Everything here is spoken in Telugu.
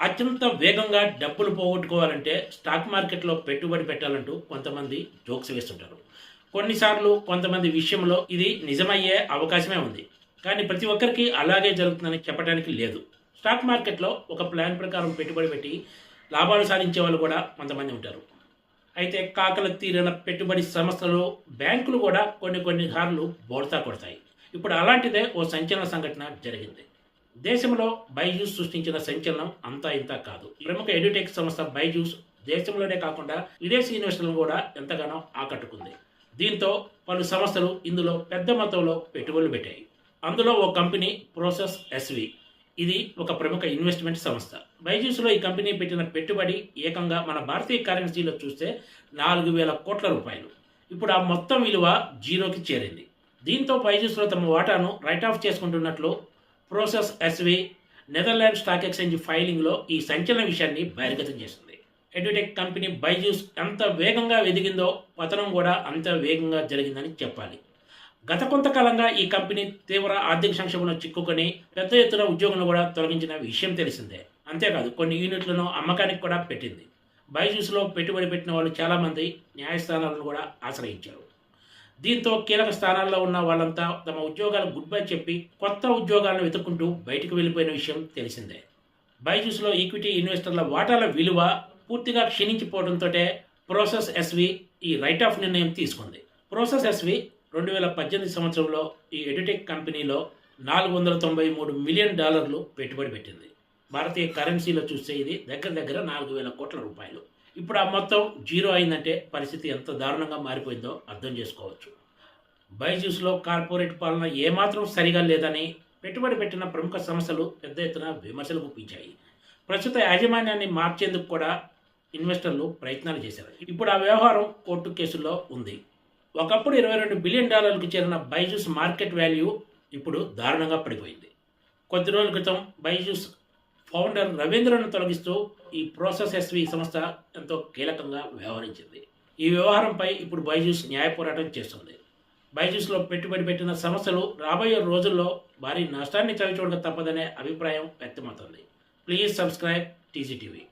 అత్యంత వేగంగా డబ్బులు పోగొట్టుకోవాలంటే స్టాక్ మార్కెట్లో పెట్టుబడి పెట్టాలంటూ కొంతమంది జోక్స్ వేస్తుంటారు. కొన్నిసార్లు కొంతమంది విషయంలో ఇది నిజమయ్యే అవకాశమే ఉంది. కానీ ప్రతి ఒక్కరికి అలాగే జరుగుతుందని చెప్పడానికి లేదు. స్టాక్ మార్కెట్లో ఒక ప్లాన్ ప్రకారం పెట్టుబడి పెట్టి లాభాలు సాధించే వాళ్ళు కూడా కొంతమంది ఉంటారు. అయితే కాకల తీరిన పెట్టుబడి సంస్థలు బ్యాంకులు కూడా కొన్ని కొన్ని సార్లు బోడతా కొడతాయి. ఇప్పుడు అలాంటిదే ఓ సంచలన సంఘటన జరిగింది. దేశంలో బైజూస్ సృష్టించిన సంచలనం అంతా ఇంత కాదు. ప్రముఖ ఎడ్యుటెక్ సంస్థ బైజూస్ దేశంలోనే కాకుండా విదేశీ ఇన్వెస్టర్లను కూడా ఎంతగానో ఆకట్టుకుంది. దీంతో పలు సంస్థలు ఇందులో పెద్ద మొత్తంలో పెట్టుబడులు పెట్టాయి. అందులో ఓ కంపెనీ ప్రోసెస్ ఎస్వి ఇది ఒక ప్రముఖ ఇన్వెస్ట్మెంట్ సంస్థ. బైజూస్లో ఈ కంపెనీ పెట్టిన పెట్టుబడి ఏకంగా మన భారతీయ కరెన్సీలో చూస్తే నాలుగు వేల కోట్ల రూపాయలు. ఇప్పుడు ఆ మొత్తం విలువ జీరోకి చేరింది. దీంతో బైజూస్లో తమ వాటాను write off చేసుకుంటున్నట్లు Prosus NV Netherland stock exchange ఫైలింగ్లో ఈ సంచలన విషయాన్ని బహిర్గతం చేసింది. ఎడ్యుటెక్ కంపెనీ బైజూస్ ఎంత వేగంగా ఎదిగిందో పతనం కూడా అంత వేగంగా జరిగిందని చెప్పాలి. గత కొంతకాలంగా ఈ కంపెనీ తీవ్ర ఆర్థిక సంక్షోభంలో చిక్కుకొని పెద్ద ఎత్తున ఉద్యోగులను కూడా తొలగించిన విషయం తెలిసిందే. అంతేకాదు కొన్ని యూనిట్లను అమ్మకానికి కూడా పెట్టింది. బైజూస్లో పెట్టుబడి పెట్టిన వాళ్ళు చాలామంది న్యాయస్థానాలను కూడా ఆశ్రయించారు. దీంతో కీలక స్థానాల్లో ఉన్న వాళ్ళంతా తమ ఉద్యోగాలు గుడ్ బై చెప్పి కొత్త ఉద్యోగాలను వెతుక్కుంటూ బయటకు వెళ్ళిపోయిన విషయం తెలిసిందే. బైజూస్లో ఈక్విటీ ఇన్వెస్టర్ల వాటాల విలువ పూర్తిగా క్షీణించిపోవడంతో ప్రోసెస్ ఎస్వి ఈ రైట్ ఆఫ్ నిర్ణయం తీసుకుంది. ప్రోసెస్ ఎస్వి రెండు వేల పద్దెనిమిది సంవత్సరంలో ఈ ఎడ్యుటెక్ కంపెనీలో నాలుగు వందల తొంభై మూడు మిలియన్ డాలర్లు పెట్టుబడి పెట్టింది. భారతీయ కరెన్సీలో చూస్తే ఇది దగ్గర దగ్గర నాలుగు వేల కోట్ల రూపాయలు. ఇప్పుడు ఆ మొత్తం జీరో అయిందంటే పరిస్థితి ఎంత దారుణంగా మారిపోయిందో అర్థం చేసుకోవచ్చు. బైజూస్లో కార్పొరేట్ పాలన ఏమాత్రం సరిగా లేదని పెట్టుబడి పెట్టిన ప్రముఖ సంస్థలు పెద్ద ఎత్తున విమర్శలు గుప్పించాయి. ప్రస్తుత యాజమాన్యాన్ని మార్చేందుకు కూడా ఇన్వెస్టర్లు ప్రయత్నాలు చేశారు. ఇప్పుడు ఆ వ్యవహారం కోర్టు కేసుల్లో ఉంది. ఒకప్పుడు ఇరవై రెండు బిలియన్ డాలర్లకు చేరిన బైజూస్ మార్కెట్ వాల్యూ ఇప్పుడు దారుణంగా పడిపోయింది. కొద్ది రోజుల క్రితం బైజూస్ ఫౌండర్ రవీంద్రను తొలగిస్తూ ఈ ప్రోసెస్ ఎస్వి సంస్థ ఎంతో కీలకంగా వ్యవహరించింది. ఈ వ్యవహారంపై ఇప్పుడు బైజూస్ న్యాయ పోరాటం చేస్తుంది. బైజూస్లో పెట్టుబడి పెట్టిన సంస్థలు రాబోయే రోజుల్లో భారీ నష్టాన్ని చవిచూడక తప్పదనే అభిప్రాయం వ్యక్తమవుతుంది. Please subscribe TGTV